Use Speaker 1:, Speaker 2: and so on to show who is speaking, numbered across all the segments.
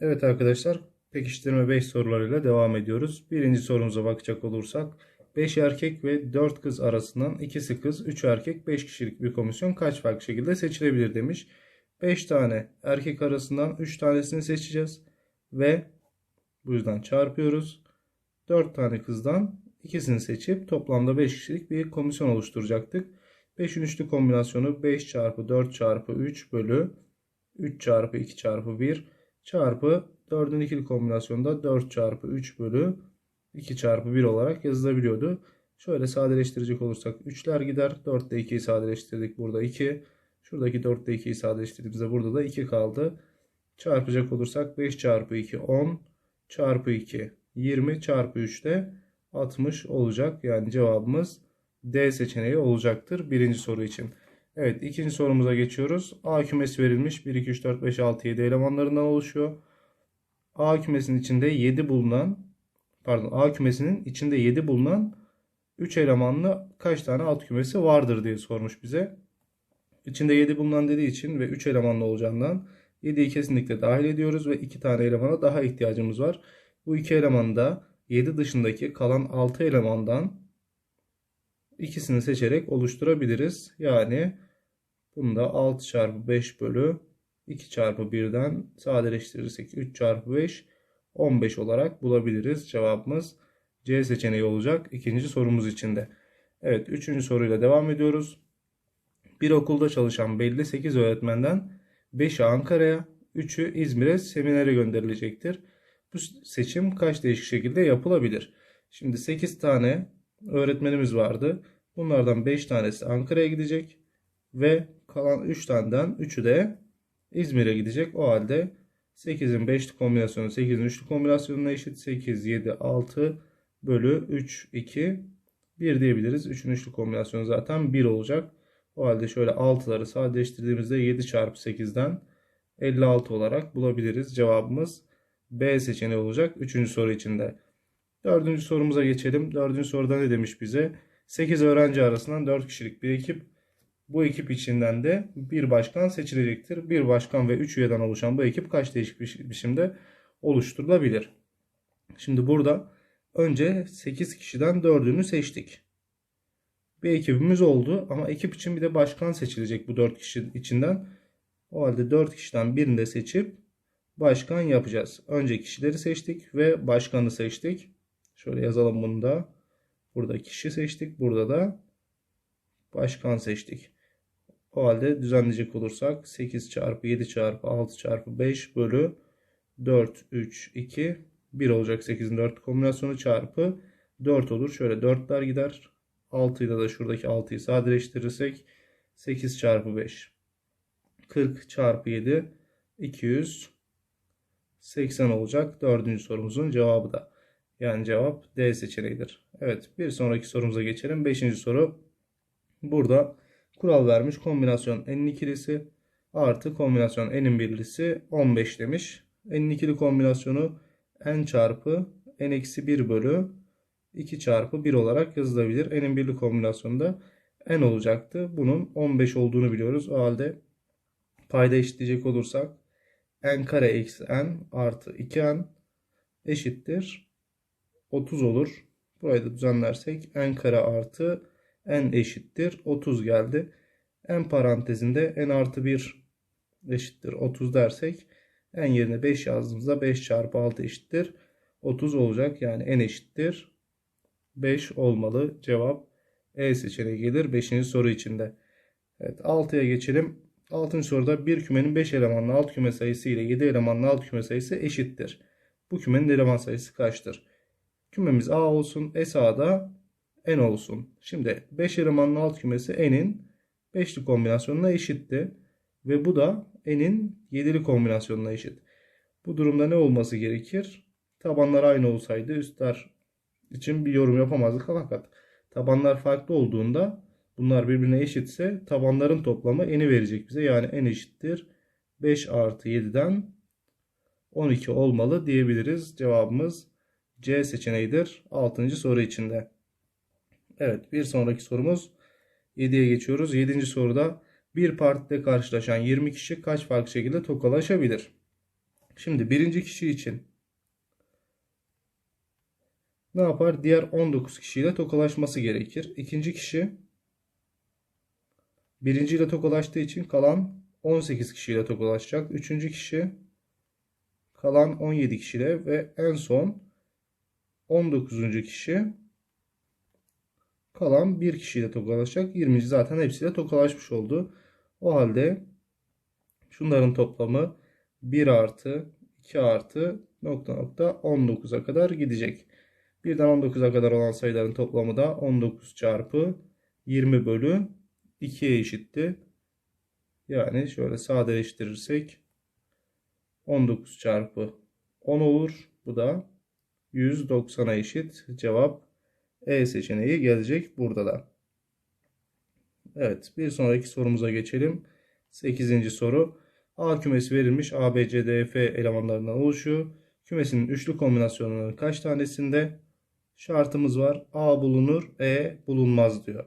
Speaker 1: Evet arkadaşlar pekiştirme 5 sorularıyla devam ediyoruz. Birinci sorumuza bakacak olursak 5 erkek ve 4 kız arasından ikisi kız 3 erkek 5 kişilik bir komisyon kaç farklı şekilde seçilebilir demiş. 5 tane erkek arasından 3 tanesini seçeceğiz ve bu yüzden çarpıyoruz. 4 tane kızdan ikisini seçip toplamda 5 kişilik bir komisyon oluşturacaktık. 5'in üçlü kombinasyonu 5 çarpı 4 çarpı 3 bölü 3 çarpı 2 çarpı 1 çarpı 4'ün ikili kombinasyonunda 4 çarpı 3 bölü 2 çarpı 1 olarak yazılabiliyordu. Şöyle sadeleştirecek olursak 3'ler gider. 4 ile 2'yi sadeleştirdik. Burada 2. Şuradaki 4 ile 2'yi sadeleştirdiğimizde burada da 2 kaldı. Çarpacak olursak 5 çarpı 2 10 çarpı 2 20 çarpı 3 de 60 olacak. Yani cevabımız D seçeneği olacaktır birinci soru için. Evet ikinci sorumuza geçiyoruz. A kümesi verilmiş. 1, 2, 3, 4, 5, 6, 7 elemanlarından oluşuyor. A kümesinin içinde 7 bulunan pardon A kümesinin içinde 7 bulunan 3 elemanlı kaç tane alt kümesi vardır diye sormuş bize. İçinde 7 bulunan dediği için ve 3 elemanlı olacağından 7'yi kesinlikle dahil ediyoruz ve 2 tane elemana daha ihtiyacımız var. Bu 2 elemanı da 7 dışındaki kalan 6 elemandan ikisini seçerek oluşturabiliriz. Yani bunu da 6 çarpı 5 bölü 2 çarpı 1'den sadeleştirirsek 3 çarpı 5 15 olarak bulabiliriz. Cevabımız C seçeneği olacak ikinci sorumuz içinde. Evet üçüncü soruyla devam ediyoruz. Bir okulda çalışan belli 8 öğretmenden 5'i Ankara'ya, 3'ü İzmir'e seminere gönderilecektir. Bu seçim kaç değişik şekilde yapılabilir? Şimdi 8 tane öğretmenimiz vardı. Bunlardan 5 tanesi Ankara'ya gidecek ve kalan 3 taneden 3'ü de İzmir'e gidecek. O halde 8'in 5'li kombinasyonu 8'in 3'lü kombinasyonuna eşit. 8, 7, 6 bölü 3, 2, 1 diyebiliriz. 3'ün 3'lü kombinasyonu zaten 1 olacak. O halde şöyle 6'ları sadeleştirdiğimizde 7 çarpı 8'den 56 olarak bulabiliriz. Cevabımız B seçeneği olacak 3. soru içinde. Dördüncü sorumuza geçelim. Dördüncü soruda ne demiş bize? 8 öğrenci arasından 4 kişilik bir ekip. Bu ekip içinden de bir başkan seçilecektir. Bir başkan ve 3 üyeden oluşan bu ekip kaç değişik biçimde oluşturulabilir? Şimdi burada önce 8 kişiden 4'ünü seçtik. Bir ekibimiz oldu ama ekip için bir de başkan seçilecek bu 4 kişi içinden. O halde 4 kişiden birini de seçip başkan yapacağız. Önce kişileri seçtik ve başkanı seçtik. Şöyle yazalım bunu da. Burada kişi seçtik. Burada da başkan seçtik. O halde düzenleyecek olursak 8 çarpı 7 çarpı 6 çarpı 5 bölü 4, 3, 2, 1 olacak 8'in 4 kombinasyonu çarpı 4 olur. Şöyle 4'ler gider. 6'yı da şuradaki 6'yı sadeleştirirsek 8 çarpı 5 40 çarpı 7 280 olacak. Dördüncü sorumuzun cevabı da. Yani cevap D seçeneğidir. Evet bir sonraki sorumuza geçelim. Beşinci soru. Burada kural vermiş kombinasyon n'in ikilisi artı kombinasyon n'in birlisi 15 demiş. N'in ikili kombinasyonu n çarpı n eksi 1 bölü 2 çarpı 1 olarak yazılabilir. N'in birli kombinasyonunda n olacaktı. Bunun 15 olduğunu biliyoruz. O halde payda eşitleyecek olursak n kare eksi n artı 2n eşittir 30 olur. Burayı da düzenlersek n kare artı n eşittir 30 geldi. n parantezinde n artı 1 eşittir 30 dersek n yerine 5 yazdığımızda 5 çarpı 6 eşittir 30 olacak. Yani n eşittir 5 olmalı. Cevap E seçeneği gelir 5. soru içinde. Evet 6'ya geçelim. 6. soruda bir kümenin 5 elemanlı alt küme sayısı ile 7 elemanlı alt küme sayısı eşittir. Bu kümenin eleman sayısı kaçtır? Kümemiz A olsun. S A'da N olsun. Şimdi 5 elemanlı alt kümesi N'in 5'li kombinasyonuna eşitti. Ve bu da N'in 7'li kombinasyonuna eşit. Bu durumda ne olması gerekir? Tabanlar aynı olsaydı üstler için bir yorum yapamazdık fakat tabanlar farklı olduğunda bunlar birbirine eşitse tabanların toplamı n'i verecek bize. Yani n eşittir 5 artı 7'den 12 olmalı diyebiliriz. Cevabımız C seçeneğidir 6. soru içinde. Evet bir sonraki sorumuz 7'ye geçiyoruz. 7. soruda bir partide karşılaşan 20 kişi kaç farklı şekilde tokalaşabilir? Şimdi birinci kişi için ne yapar? Diğer 19 kişiyle tokalaşması gerekir. İkinci kişi birinciyle tokalaştığı için kalan 18 kişiyle tokalaşacak. Üçüncü kişi kalan 17 kişiyle ve en son 19. kişi kalan bir kişiyle tokalaşacak. 20. zaten hepsiyle tokalaşmış oldu. O halde şunların toplamı 1 artı 2 artı nokta nokta 19'a kadar gidecek. Birden 19'a kadar olan sayıların toplamı da 19 çarpı 20 bölü 2'ye eşitti. Yani şöyle sadeleştirirsek 19 çarpı 10 olur. Bu da 190'a eşit. Cevap E seçeneği gelecek burada da. Evet bir sonraki sorumuza geçelim. 8. soru. A kümesi verilmiş A, B, C, D, F elemanlarından oluşuyor. Kümesinin üçlü kombinasyonlarının kaç tanesinde şartımız var. A bulunur, E bulunmaz diyor.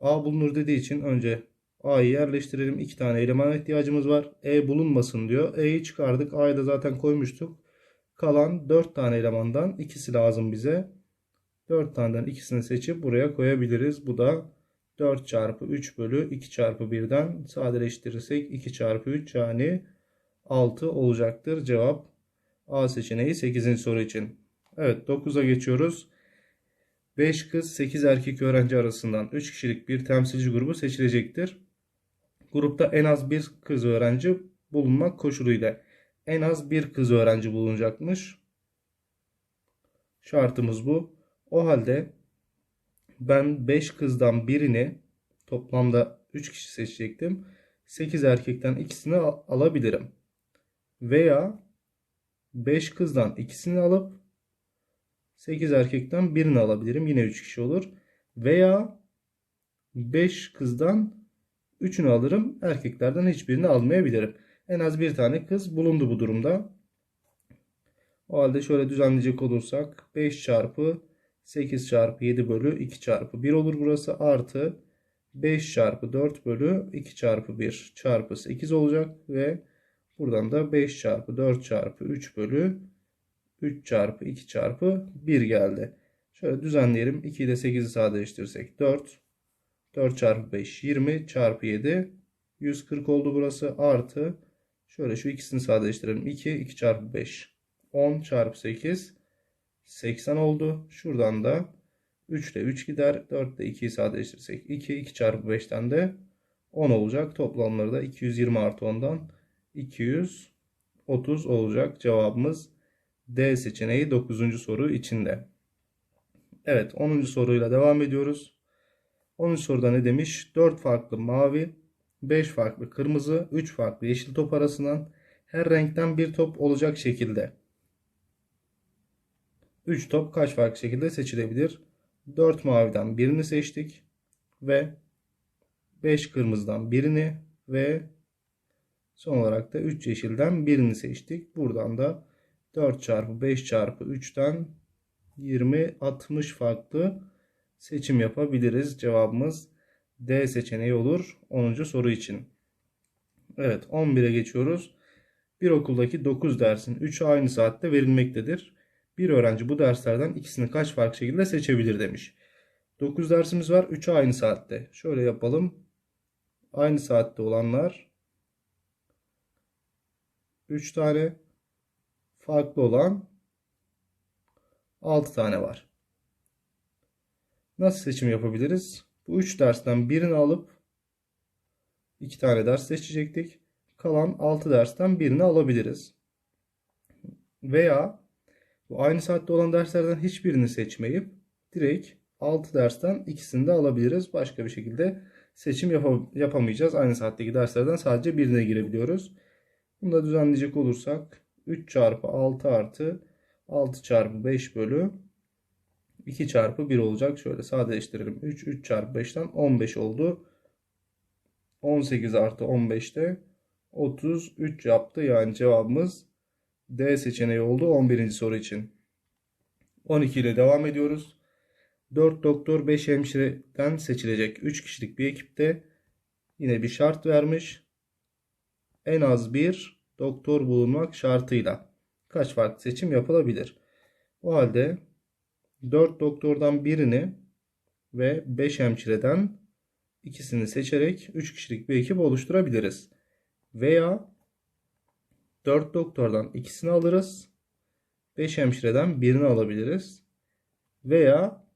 Speaker 1: A bulunur dediği için önce A'yı yerleştirelim. İki tane elemana ihtiyacımız var. E bulunmasın diyor. E'yi çıkardık. A'yı da zaten koymuştuk. Kalan 4 tane elemandan ikisi lazım bize. 4 taneden ikisini seçip buraya koyabiliriz. Bu da 4 çarpı 3 bölü 2 çarpı 1'den sadeleştirirsek 2 çarpı 3 yani 6 olacaktır. Cevap A seçeneği 8. soru için. Evet 9'a geçiyoruz. 5 kız 8 erkek öğrenci arasından 3 kişilik bir temsilci grubu seçilecektir. Grupta en az bir kız öğrenci bulunmak koşuluyla en az bir kız öğrenci bulunacakmış. Şartımız bu. O halde ben 5 kızdan birini toplamda 3 kişi seçecektim. 8 erkekten ikisini al alabilirim. Veya 5 kızdan ikisini alıp 8 erkekten birini alabilirim. Yine 3 kişi olur. Veya 5 kızdan 3'ünü alırım. Erkeklerden hiçbirini almayabilirim. En az bir tane kız bulundu bu durumda. O halde şöyle düzenleyecek olursak 5 çarpı 8 çarpı 7 bölü 2 çarpı 1 olur burası. Artı 5 çarpı 4 bölü 2 çarpı 1 çarpı 8 olacak. Ve buradan da 5 çarpı 4 çarpı 3 bölü 3 çarpı 2 çarpı 1 geldi. Şöyle düzenleyelim. 2 ile 8'i sadeleştirirsek 4. 4 çarpı 5 20 çarpı 7 140 oldu burası. Artı şöyle şu ikisini sadeleştirelim. 2 2 çarpı 5 10 çarpı 8 80 oldu. Şuradan da 3 ile 3 gider. 4 ile 2'yi sadeleştirirsek 2 2 çarpı 5'ten de 10 olacak. Toplamları da 220 artı 10'dan 230 olacak. Cevabımız D seçeneği 9. soru içinde. Evet 10. soruyla devam ediyoruz. 10. soruda ne demiş? 4 farklı mavi, 5 farklı kırmızı, 3 farklı yeşil top arasından her renkten bir top olacak şekilde. 3 top kaç farklı şekilde seçilebilir? 4 maviden birini seçtik ve 5 kırmızıdan birini ve son olarak da 3 yeşilden birini seçtik. Buradan da 4 çarpı 5 çarpı 3'ten 20 60 farklı seçim yapabiliriz. Cevabımız D seçeneği olur 10. soru için. Evet 11'e geçiyoruz. Bir okuldaki 9 dersin 3'ü aynı saatte verilmektedir. Bir öğrenci bu derslerden ikisini kaç farklı şekilde seçebilir demiş. 9 dersimiz var 3'ü aynı saatte. Şöyle yapalım. Aynı saatte olanlar 3 tane farklı olan 6 tane var. Nasıl seçim yapabiliriz? Bu 3 dersten birini alıp 2 tane ders seçecektik. Kalan 6 dersten birini alabiliriz. Veya bu aynı saatte olan derslerden hiçbirini seçmeyip direkt 6 dersten ikisini de alabiliriz. Başka bir şekilde seçim yap yapamayacağız. Aynı saatteki derslerden sadece birine girebiliyoruz. Bunu da düzenleyecek olursak 3 çarpı 6 artı 6 çarpı 5 bölü 2 çarpı 1 olacak. Şöyle sadeleştirelim. 3, 3 çarpı 5'ten 15 oldu. 18 artı 15'te 33 yaptı. Yani cevabımız D seçeneği oldu 11. soru için. 12 ile devam ediyoruz. 4 doktor 5 hemşireden seçilecek 3 kişilik bir ekipte yine bir şart vermiş. En az bir doktor bulunmak şartıyla. kaç farklı seçim yapılabilir? O halde 4 doktordan birini ve 5 hemşireden ikisini seçerek 3 kişilik bir ekip oluşturabiliriz. Veya 4 doktordan ikisini alırız. 5 hemşireden birini alabiliriz. Veya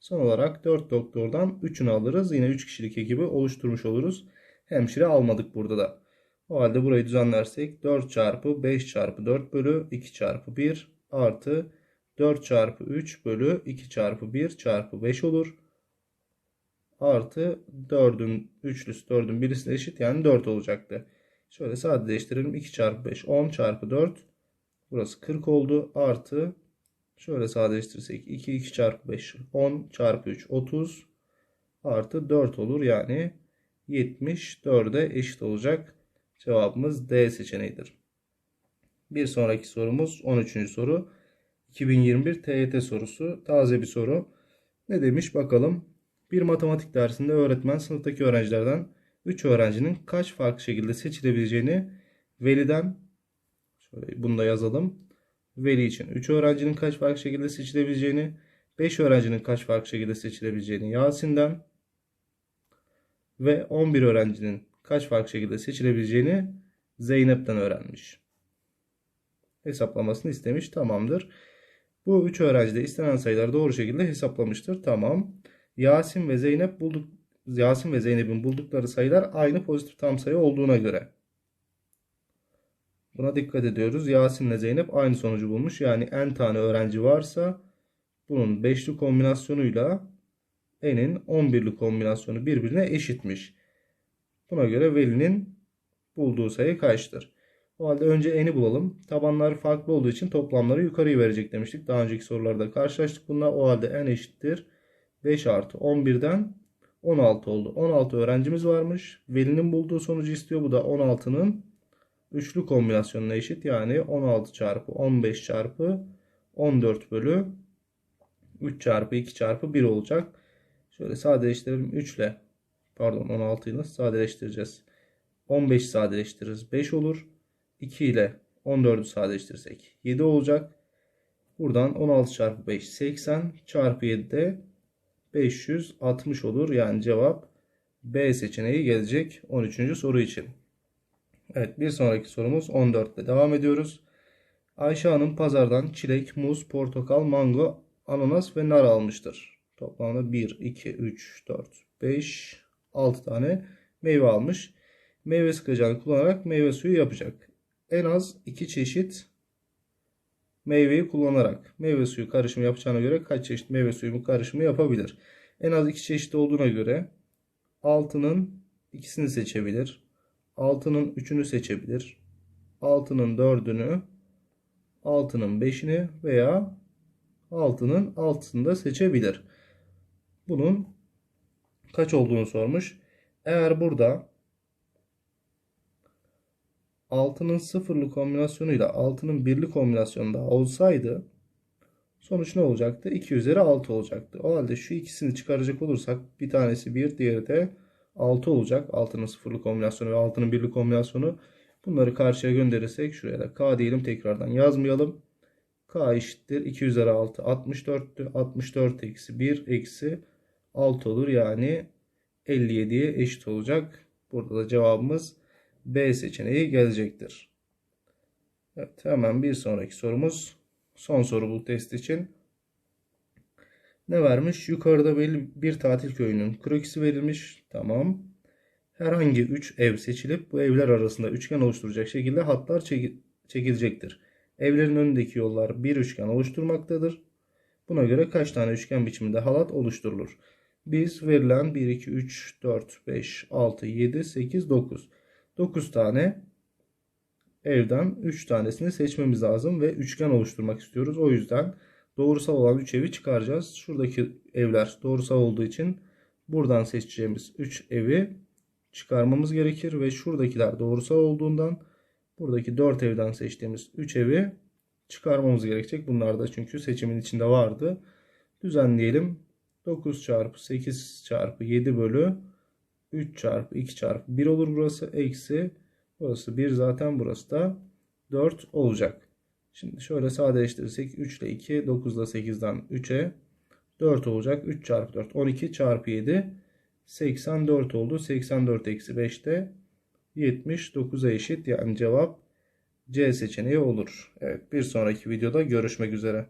Speaker 1: son olarak 4 doktordan 3'ünü alırız. Yine 3 kişilik ekibi oluşturmuş oluruz. Hemşire almadık burada da. O halde burayı düzenlersek 4 çarpı 5 çarpı 4 bölü 2 çarpı 1 artı 4 çarpı 3 bölü 2 çarpı 1 çarpı 5 olur. Artı 4'ün üçlüsü 4'ün birisi eşit yani 4 olacaktı. Şöyle sadeleştirelim. 2 çarpı 5 10 çarpı 4 burası 40 oldu. Artı şöyle sadeleştirirsek 2 2 çarpı 5 10 çarpı 3 30 artı 4 olur. Yani 74'e eşit olacak. Cevabımız D seçeneğidir. Bir sonraki sorumuz 13. soru. 2021 TYT sorusu. Taze bir soru. Ne demiş bakalım. Bir matematik dersinde öğretmen sınıftaki öğrencilerden 3 öğrencinin kaç farklı şekilde seçilebileceğini veliden şöyle bunu da yazalım. Veli için 3 öğrencinin kaç farklı şekilde seçilebileceğini, 5 öğrencinin kaç farklı şekilde seçilebileceğini Yasin'den ve 11 öğrencinin kaç farklı şekilde seçilebileceğini Zeynep'ten öğrenmiş. Hesaplamasını istemiş. Tamamdır. Bu 3 öğrenci de istenen sayıları doğru şekilde hesaplamıştır. Tamam. Yasin ve Zeynep bulduk Yasin ve Zeynep'in buldukları sayılar aynı pozitif tam sayı olduğuna göre. Buna dikkat ediyoruz. Yasin ile Zeynep aynı sonucu bulmuş. Yani n tane öğrenci varsa bunun 5'li kombinasyonuyla n'in 11'li kombinasyonu birbirine eşitmiş. Buna göre velinin bulduğu sayı kaçtır? O halde önce n'i bulalım. Tabanlar farklı olduğu için toplamları yukarıya verecek demiştik. Daha önceki sorularda karşılaştık bununla. O halde n eşittir. 5 artı 11'den 16 oldu. 16 öğrencimiz varmış. Velinin bulduğu sonucu istiyor. Bu da 16'nın üçlü kombinasyonuna eşit. Yani 16 çarpı 15 çarpı 14 bölü 3 çarpı 2 çarpı 1 olacak. Şöyle sadeleştirelim. 3 ile pardon 16 ile sadeleştireceğiz. 15 sadeleştiririz. 5 olur. 2 ile 14'ü sadeleştirirsek 7 olacak. Buradan 16 çarpı 5 80 çarpı 7 de 560 olur. Yani cevap B seçeneği gelecek 13. soru için. Evet bir sonraki sorumuz 14 ile devam ediyoruz. Ayşe Hanım pazardan çilek, muz, portakal, mango, ananas ve nar almıştır. Toplamda 1, 2, 3, 4, 5, 6 tane meyve almış. Meyve sıkacağını kullanarak meyve suyu yapacak. En az 2 çeşit meyveyi kullanarak meyve suyu karışımı yapacağına göre kaç çeşit meyve suyu karışımı yapabilir? En az 2 çeşit olduğuna göre 6'nın ikisini seçebilir. 6'nın 3'ünü seçebilir. 6'nın 4'ünü, 6'nın 5'ini veya 6'nın 6'sını da seçebilir. Bunun kaç olduğunu sormuş. Eğer burada 6'nın sıfırlı kombinasyonuyla 6'nın birli kombinasyonunda olsaydı sonuç ne olacaktı? 2 üzeri 6 olacaktı. O halde şu ikisini çıkaracak olursak bir tanesi 1 diğeri de 6 olacak. 6'nın sıfırlı kombinasyonu ve 6'nın birli kombinasyonu. Bunları karşıya gönderirsek şuraya da k diyelim tekrardan yazmayalım. k eşittir 2 üzeri 6 64'tü. 64 eksi 1 eksi 6 olur. Yani 57'ye eşit olacak. Burada da cevabımız B seçeneği gelecektir. Evet hemen bir sonraki sorumuz. Son soru bu test için. Ne vermiş? Yukarıda belli bir tatil köyünün krokisi verilmiş. Tamam. Herhangi 3 ev seçilip bu evler arasında üçgen oluşturacak şekilde hatlar çekilecektir. Evlerin önündeki yollar bir üçgen oluşturmaktadır. Buna göre kaç tane üçgen biçiminde halat oluşturulur? Biz verilen 1, 2, 3, 4, 5, 6, 7, 8, 9. 9 tane evden 3 tanesini seçmemiz lazım ve üçgen oluşturmak istiyoruz. O yüzden doğrusal olan 3 evi çıkaracağız. Şuradaki evler doğrusal olduğu için buradan seçeceğimiz 3 evi çıkarmamız gerekir ve şuradakiler doğrusal olduğundan buradaki 4 evden seçtiğimiz 3 evi çıkarmamız gerekecek. Bunlar da çünkü seçimin içinde vardı. Düzenleyelim. 9 çarpı 8 çarpı 7 bölü 3 çarpı 2 çarpı 1 olur burası. Eksi burası 1 zaten burası da 4 olacak. Şimdi şöyle sadeleştirirsek 3 ile 2, 9 ile 8'den 3'e 4 olacak. 3 çarpı 4, 12 çarpı 7, 84 oldu. 84 eksi 5 de 79'a eşit. Yani cevap C seçeneği olur. Evet bir sonraki videoda görüşmek üzere.